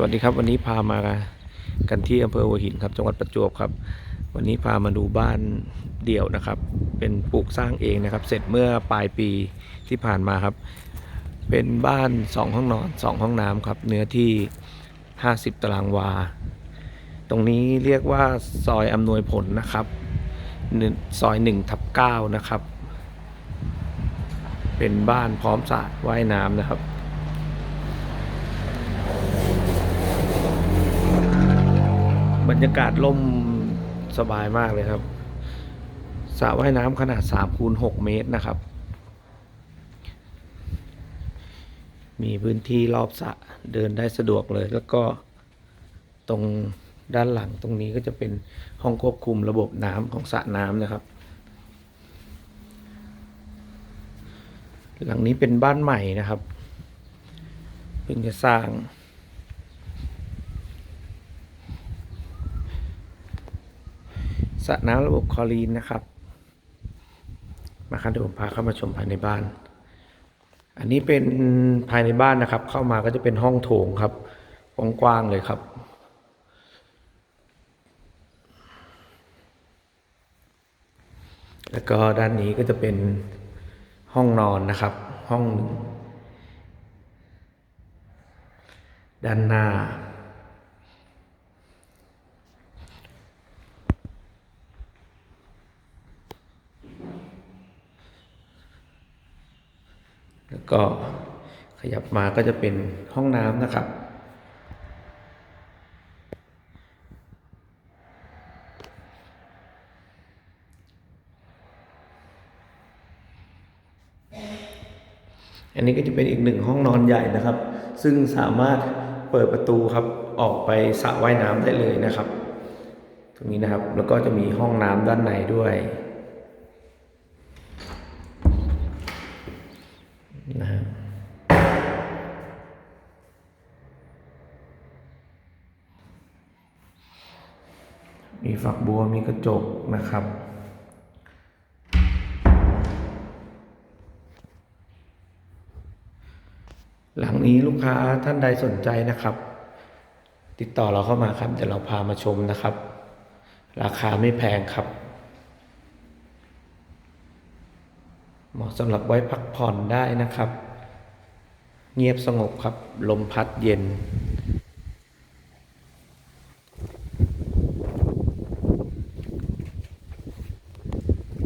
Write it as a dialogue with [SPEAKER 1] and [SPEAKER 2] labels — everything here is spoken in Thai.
[SPEAKER 1] สวัสดีครับวันนี้พามากันที่อำเภอหัวหินครับจังหวัดประจวบครับ วันนี้พามาดูบ้านเดี่ยวนะครับ เป็นปลูกสร้างเองนะครับ เสร็จเมื่อปลายปีที่ผ่านมาครับ เป็นบ้านสองห้องนอนสองห้องน้ำครับ เนื้อที่ 50 ตารางวา ตรงนี้เรียกว่าซอยอำนวยผลนะครับหนึ่งซอย1ทับ9นะครับ เป็นบ้านพร้อมสระว่ายน้ำนะครับ บรรยากาศล่มสบายมากเลยครับสระว่ายน้ำขนาด3คูณ6เมตรนะครับ มีพื้นที่รอบสระเดินได้สะดวกเลย แล้วก็ตรงด้านหลังตรงนี้ก็จะเป็นห้องควบคุมระบบน้ำของสระน้ำนะครับ หลังนี้เป็นบ้านใหม่นะครับ เพิ่งจะสร้าง สระน้ำระบบคลอรีนนะครับ มาครับเดี๋ยวผมพาเข้ามาชมภายในบ้าน อันนี้เป็นภายในบ้านนะครับ เข้ามาก็จะเป็นห้องโถงครับกว้างๆเลยครับแล้วก็ด้านนี้ก็จะเป็นห้องนอนนะครับ ห้องหนึ่งด้านหน้า แล้วก็ขยับมาก็จะเป็นห้องน้ำนะครับ อันนี้ก็จะเป็นอีกหนึ่งห้องนอนใหญ่นะครับ ซึ่งสามารถเปิดประตูครับออกไปสระว่ายน้ำได้เลยนะครับ ตรงนี้นะครับแล้วก็จะมีห้องน้ำด้านในด้วยนะฮะ มีฝักบัวมีกระจกนะครับ หลังนี้ลูกค้าท่านใดสนใจนะครับ ติดต่อเราเข้ามาครับเดี๋ยวเราพามาชมนะครับ ราคาไม่แพงครับ เหมาะสำหรับไว้พักผ่อนได้นะครับ เงียบสงบครับ ลมพัดเย็น